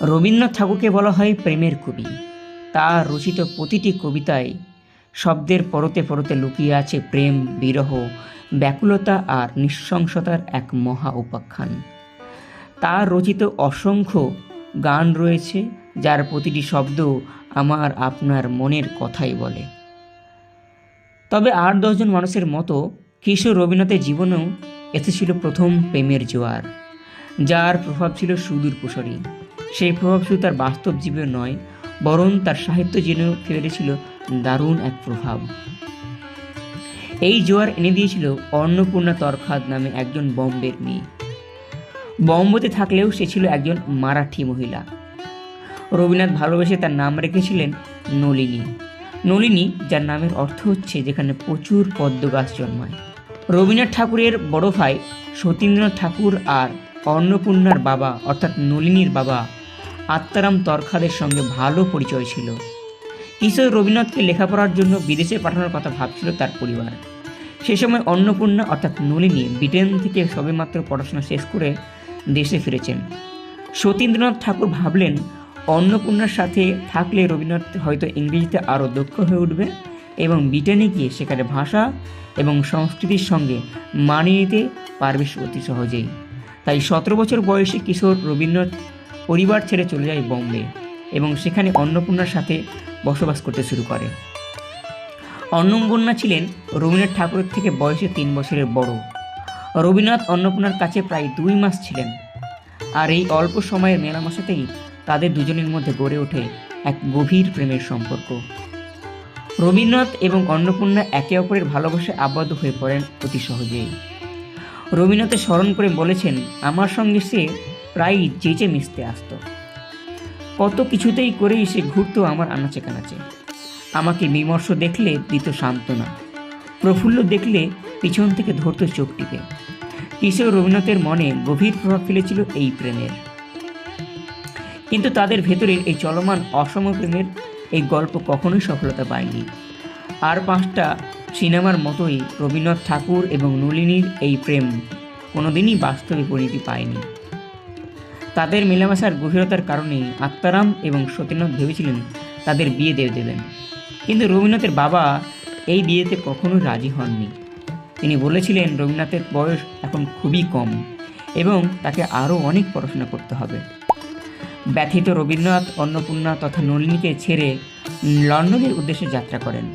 রবীন্দ্রনাথ ঠাকুরকে বলা হয় প্রেমের কবি। তার রচিত প্রতিটি কবিতায় শব্দের পরতে পরতে লুকিয়ে আছে প্রেম, বিরহ, ব্যাকুলতা আর নৃশংসতার এক মহা উপাখ্যান। তার রচিত অসংখ্য গান রয়েছে, যার প্রতিটি শব্দ আমার আপনার মনের কথাই বলে। তবে আট দশজন মানুষের মতো কিশোর রবীন্দ্রনাথের জীবনেও এসেছিল প্রথম প্রেমের জোয়ার, যার প্রভাব ছিল সুদূর প্রসারী সেই প্রভাব শুধু তার বাস্তব জীবনে নয়, বরং তার সাহিত্য জেনেও ফেলেছিল দারুণ এক প্রভাব। এই জোয়ার এনে দিয়েছিল অন্নপূর্ণা তরখাদ নামে একজন বম্বের মেয়ে। বম্বেতে থাকলেও সে ছিল একজন মারাঠি মহিলা। রবীন্দ্রনাথ ভালোবেসে তার নাম রেখেছিলেন নলিনী। নলিনী, যার নামের অর্থ হচ্ছে যেখানে প্রচুর পদ্ম গাছ জন্মায়। রবীন্দ্রনাথ ঠাকুরের বড় ভাই সতীন্দ্রনাথ ঠাকুর আর অন্নপূর্ণার বাবা, অর্থাৎ নলিনীর বাবা আত্মারাম তরখাদের সঙ্গে ভালো পরিচয় ছিল। কিশোর রবীন্দ্রনাথকে লেখাপড়ার জন্য বিদেশে পাঠানোর কথা ভাবছিল তার পরিবার। সে সময় অন্নপূর্ণা অর্থাৎ নলিনী ব্রিটেন থেকে সবেমাত্র পড়াশোনা শেষ করে দেশে ফিরেছেন। সতীন্দ্রনাথ ঠাকুর ভাবলেন, অন্নপূর্ণার সাথে থাকলে রবীন্দ্রনাথ হয়তো ইংরেজিতে আরও দক্ষ হয়ে উঠবে এবং ব্রিটেনে গিয়ে সেখানে ভাষা এবং সংস্কৃতির সঙ্গে মানিয়ে নিতে পারবে অতি সহজেই। তাই সতেরো বছর বয়সে কিশোর রবীন্দ্রনাথ পরিবার ছেড়ে চলে যায় বোম্বে এবং সেখানে অন্নপূর্ণার সাথে বসবাস করতে শুরু করে। অন্নপূর্ণা ছিলেন রবীন্দ্রনাথ ঠাকুরের থেকে বয়সে তিন বছরের বড়। রবীন্দ্রনাথ অন্নপূর্ণার কাছে প্রায় দুই মাস ছিলেন। আর এই অল্প সময়ের মেলামেশাতেই তাদের দুজনের মধ্যে গড়ে ওঠে এক গভীর প্রেমের সম্পর্ক। রবীন্দ্রনাথ এবং অন্নপূর্ণা একে অপরের ভালোবাসায় আবদ্ধ হয়ে পড়েন অতি সহজেই। রবীন্দ্রনাথের স্মরণ করে বলেছেন, আমার সঙ্গে সে প্রায়ই চেঁচে মিশতে আসতো। কত কিছুতেই করেই সে ঘুরতো আমার আনাচে কানাচে। আমাকে বিমর্ষ দেখলে দিত সান্ত্বনা, প্রফুল্ল দেখলে পিছন থেকে ধরতো চোখ টিপে। কিশোর রবীন্দ্রনাথের মনে গভীর প্রভাব ফেলেছিল এই প্রেমের। কিন্তু তাদের ভেতরের এই চলমান অসম প্রেমের এই গল্প কখনোই সফলতা পায়নি। আর পাঁচটা সিনেমার মতোই রবীন্দ্রনাথ ঠাকুর এবং নলিনীর এই প্রেম কোনোদিনই বাস্তবে পরিণতি পায়নি। তাদের মেলামেশার গভীরতার কারণে আত্মারাম এবং সতীনাথ ভেবেছিলেন তাদের বিয়ে দিয়ে দেবেন। কিন্তু রবীন্দ্রনাথের বাবা এই বিয়েতে কখনোই রাজি হননি। তিনি বলেছিলেন, রবীন্দ্রনাথের বয়স এখন খুবই কম এবং তাকে আরও অনেক পড়াশোনা করতে হবে। ব্যথিত রবীন্দ্রনাথ, অন্নপূর্ণা তথা নলিনীকে ছেড়ে লন্ডনের উদ্দেশ্যে যাত্রা করেন।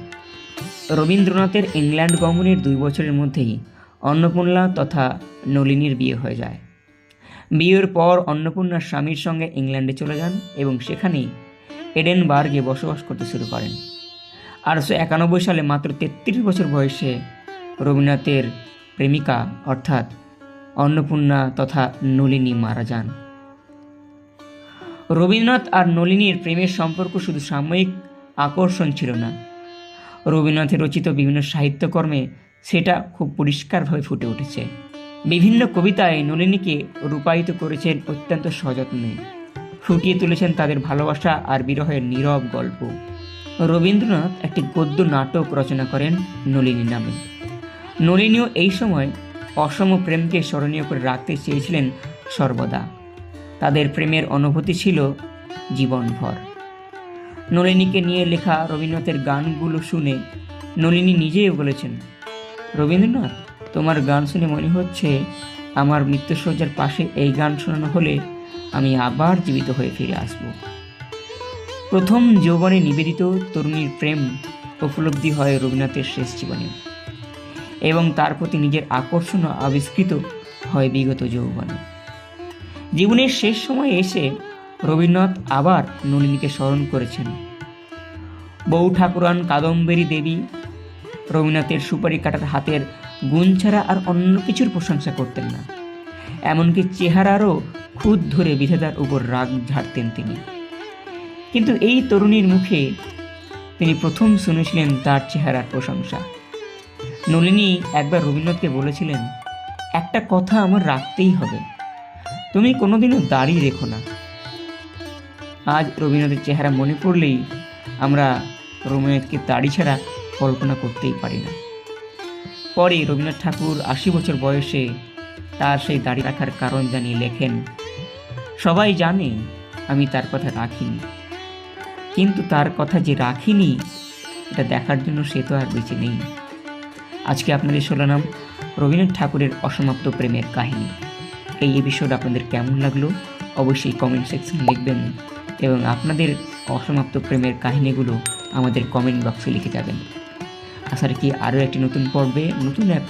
রবীন্দ্রনাথের ইংল্যান্ড গমনের দুই বছরের মধ্যেই অন্নপূর্ণা তথা নলিনীর বিয়ে হয়ে যায়। বিয়ের পর অন্নপূর্ণার স্বামীর সঙ্গে ইংল্যান্ডে চলে যান এবং সেখানেই এডেনবার্গে বসবাস করতে শুরু করেন। আটশো একানব্বই সালে মাত্র তেত্রিশ বছর বয়সে রবীন্দ্রনাথের প্রেমিকা অর্থাৎ অন্নপূর্ণা তথা নলিনী মারা যান। রবীন্দ্রনাথ আর নলিনীর প্রেমের সম্পর্ক শুধু সাময়িক আকর্ষণ ছিল না। রবীন্দ্রনাথের রচিত বিভিন্ন সাহিত্যকর্মে সেটা খুব পরিষ্কারভাবে ফুটে উঠেছে। বিভিন্ন কবিতায় নলিনীকে রূপায়িত করেছেন অত্যন্ত সযত্নে। ফুটিয়ে তুলেছেন তাদের ভালোবাসা আর বিরহের নীরব গল্প। রবীন্দ্রনাথ একটি গদ্য নাটক রচনা করেন নলিনী নামে। নলিনীও এই সময় অসম প্রেমকে স্মরণীয় করে রাখতে চেয়েছিলেন সর্বদা। তাদের প্রেমের অনুভূতি ছিল জীবনভর। নলিনীকে নিয়ে লেখা রবীন্দ্রনাথের গানগুলো শুনে নলিনী নিজেই বলেছেন, রবীন্দ্রনাথ তোমার গান শুনে মনে হচ্ছে আমার মৃত্যুসজ্জার পাশে এই গান শোনানো হলে আমি আবার জীবিত হয়ে ফিরে আসব। প্রথম যৌবনে নিবেদিত তরুণীর প্রেম উপলব্ধি হয় রবীন্দ্রনাথের শেষ জীবনে এবং তার প্রতি নিজের আকর্ষণ আবিষ্কৃত হয় বিগত যৌবনে। জীবনের শেষ সময়ে এসে রবীন্দ্রনাথ আবার নলিনীকে স্মরণ করেছেন। বউ ঠাকুরান কাদম্বরী দেবী রবীন্দ্রনাথের সুপারি কাটার হাতের গুণ ছাড়া আর অন্য কিছুর প্রশংসা করতেন না। এমনকি চেহারারও খুদ ধরে বিধাতার উপর রাগ ঝাড়তেন তিনি। কিন্তু এই তরুণীর মুখে তিনি প্রথম শুনেছিলেন তার চেহারার প্রশংসা। নলিনী একবার রবীন্দ্রনাথকে বলেছিলেন, একটা কথা আমার রাখতেই হবে। তুমি কোনোদিনও দাড়ি রেখো না। আজ রবীন্দ্রনাথের চেহারা মনে পড়লেই আমরা রবীন্দ্রনাথকে দাড়ি ছাড়া কল্পনা করতেই পারি না। পরে রবীন্দ্রনাথ ঠাকুর আশি বছর বয়সে তার সেই দাড়ি রাখার কারণ জানিয়ে লেখেন, সবাই জানে আমি তার কথা রাখিনি। কিন্তু তার কথা যে রাখিনি, এটা দেখার জন্য সে তো আর বেঁচে নেই। আজকে আপনাদের শোনালাম রবীন্দ্রনাথ ঠাকুরের অসমাপ্ত প্রেমের কাহিনী। এই এপিসোড আপনাদের কেমন লাগল অবশ্যই কমেন্ট সেকশনে লিখবেন এবং আপনাদের অসমাপ্ত প্রেমের কাহিনীগুলো আমাদের কমেন্ট বক্সে লিখে যাবেন। আশা রাখি আরও একটি নতুন পর্বে, নতুন এক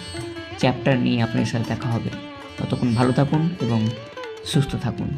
চ্যাপ্টার নিয়ে আপনার সাথে দেখা হবে। ততক্ষণ ভালো থাকুন এবং সুস্থ থাকুন।